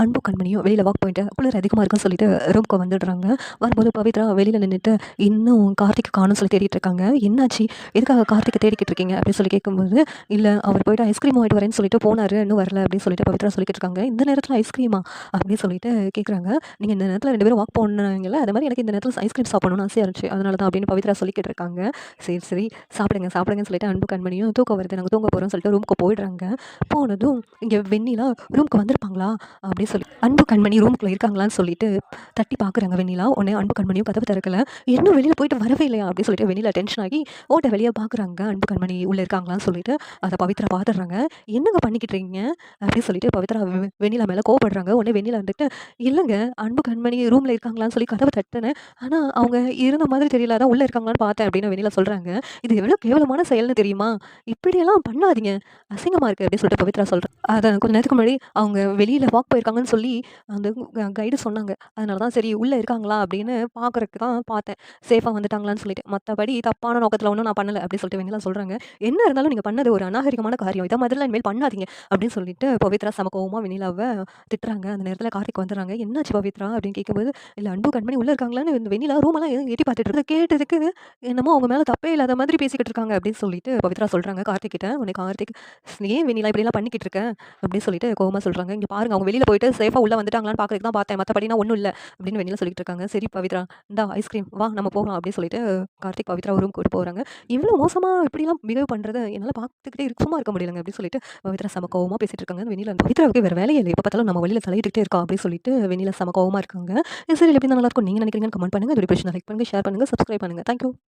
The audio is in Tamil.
அன்பு கண்மணியும் வெளியில் வாக் போயிட்டு குளிர் அதிகமாக இருக்குன்னு சொல்லிட்டு ரூம்க்கு வந்துடுறாங்க. வரும்போது பவித்ரா வெளியில் நின்றுட்டு இன்னும் கார்த்திக் காணும்னு சொல்லி தேடிட்டு இருக்காங்க. என்னாச்சு? எதுக்காக கார்த்திகை தேடிக்கிட்டு இருக்கீங்க? அப்படின்னு சொல்லி கேட்கும்போது இல்லை அவர் போயிட்டு ஐஸ்கிரீம் வாங்கிட்டு வரேன்னு சொல்லிட்டு போனார். இன்னும் வரல அப்படின்னு சொல்லிட்டு பவித்ரா சொல்லிக்கிட்டு இருக்காங்க. இந்த நேரத்தில் ஐஸ்கிரீமா அப்படின்னு சொல்லிட்டு கேட்குறாங்க நீங்கள் இந்த நேரத்தில் ரெண்டு பேரும் வாக் போனாங்கல்ல அது மாதிரி எனக்கு இந்த நேரத்தில் ஐஸ்கிரீம் சாப்பிடணும்னு ஆசையாக இருந்துச்சு. அதனால தான் அப்படின்னு பவித்ரா சொல்லிக்கிட்டு இருக்காங்க. சரி சரி சாப்பிடுங்க சாப்பிடுங்கன்னு சொல்லிட்டு அன்பு கண்மணியும் தூக்கம் வருது. நாங்கள் தூங்க போகிறோம்னு சொல்லிட்டு ரூமுக்கு போயிடுறாங்க. போனதும் இங்கே வெண்ணிலா ரூமுக்கு வந்திருப்பாங்களா? அப்படின்னு சொல்லி. அன்பு கண்மணி ரூம்குள்ளே இருக்காங்களான்னு சொல்லிட்டு தட்டி பார்க்குறாங்க வெண்ணிலா. உடனே அன்பு கண்மணியும் கதவு திறக்கல. இன்னும் வெளியில் போயிட்டு வரவே இல்லையா? அப்படின்னு சொல்லிட்டு வெண்ணிலா டென்ஷன் ஆகி ஓட்ட வெளியே பார்க்குறாங்க அன்பு கண்மணி உள்ளே இருக்காங்களான்னு சொல்லிட்டு அதை பவித்ரா பார்த்துடுறாங்க என்னங்க பண்ணிக்கிட்டு இருக்கீங்க? அப்படின்னு சொல்லிட்டு பவித்ரா வெண்ணிலா மேலே கோவப்படுறாங்க. உடனே வெண்ணிலா வந்துட்டு இல்லைங்க அன்பு கண்மணி ரூமில் இருக்காங்களான்னு சொல்லி கதவை தட்டினேன். ஆனால் அவங்க இருந்த மாதிரி தெரியல. அதான் உள்ளே இருக்காங்களான்னு பார்த்தேன் அப்படின்னு வெண்ணிலா சொல்கிறாங்க இது எவ்வளோ கேவலமான செயல்னு தெரியுமா? இப்படியெல்லாம் பண்ணாதீங்க. அசிங்கமாக இருக்குது அப்படின்னு சொல்லிட்டு பவித்ரா சொல்கிறேன் அதை கொஞ்ச நேரத்துக்கு முன்னாடி அவங்க வெளியில் வாக் சொல்லி அந்த கைடு சொன்னாங்க. அதனால தான் சரி உள்ளே இருக்காங்களா அப்படின்னு பார்க்குறக்கு தான் பார்த்தேன். சேஃபாக வந்துட்டாங்களான்னு சொல்லிட்டு. மற்றபடி தப்பான நோக்கத்தில் ஒன்றும் நான் பண்ணலை அப்படின்னு சொல்லிட்டு வெண்ணிலா சொல்கிறாங்க என்ன இருந்தாலும் நீங்கள் பண்ணது ஒரு அநாகரிகமான காரியம். இதை மாதிரிலாம் இனிமேல் பண்ணாதீங்க அப்படின்னு சொல்லிட்டு பவித்ரா சம கோவமாக வெண்ணிலாவை திட்டுறாங்க. அந்த நேரத்தில் கார்த்திக் வந்துடுறாங்க. என்னாச்சு பவித்ரா? அப்படின்னு கேட்கும்போது இல்லை அன்பு கண்மணி உள்ளே இருக்காங்களான்னு இந்த வெண்ணிலா ரூமெல்லாம் எட்டி பார்த்துட்டு இருக்கு? கேட்டதுக்கு என்னமோ அவங்க மேலே தப்பே இல்லாத மாதிரி பேசிக்கிட்டு இருக்காங்க. அப்படின்னு சொல்லிட்டு பவித்ரா சொல்கிறாங்க கார்த்திக் கிட்ட. உடனே கார்த்திக் ஏன் வெண்ணிலா இப்படிலாம் பண்ணிக்கிட்டு இருக்கேன் அப்படின்னு சொல்லிட்டு கோவமாக சொல்கிறாங்க இங்கே பாருங்க அவங்க வெளியில் போய் போயிட்டு சேஃபாக உள்ளே வந்துட்டாங்களான்னு பார்க்கறதுக்கு தான் பார்த்தேன். மற்றபடி நான் ஒன்றும் இல்லை அப்படின்னு வெளியில் சொல்லிட்டு இருக்காங்க. சரி பவித்ரா இந்தா ஐஸ்கிரீம் வா நம்ம போகலாம் அப்படின்னு சொல்லிட்டு கார்த்திக் பவித்ரா ரூம் கூட்டு போகிறாங்க இவ்வளோ மோசமாக இப்படிலாம் பிஹேவ் பண்ணுறது என்னால் பார்த்துக்கிட்டே இருக்க. சும்மா இருக்க முடியலங்க அப்படின்னு சொல்லிட்டு பவித்ரா சம கோவமாக பேசிட்டு இருக்காங்க. வெண்ணிலா பவித்ராவுக்கு வேறு வேலையே இல்லை. இப்போ பார்த்தாலும் நம்ம வெளியில் தலையிட்டுக்கிட்டே இருக்கோம் அப்படின்னு சொல்லிட்டு வெளியில் சம கோவமாக இருக்காங்க. சரி எப்படி நல்லா இருக்கும் நீங்கள் நினைக்கிறீங்கன்னு கமெண்ட் பண்ணுங்கள் இதோட பிரச்சனை லைக் பண்ணுங்கள் ஷேர் பண்ணுங்கள் சப்ஸ்கிரைப் பண்ணுங்கள் தேங்க்யூ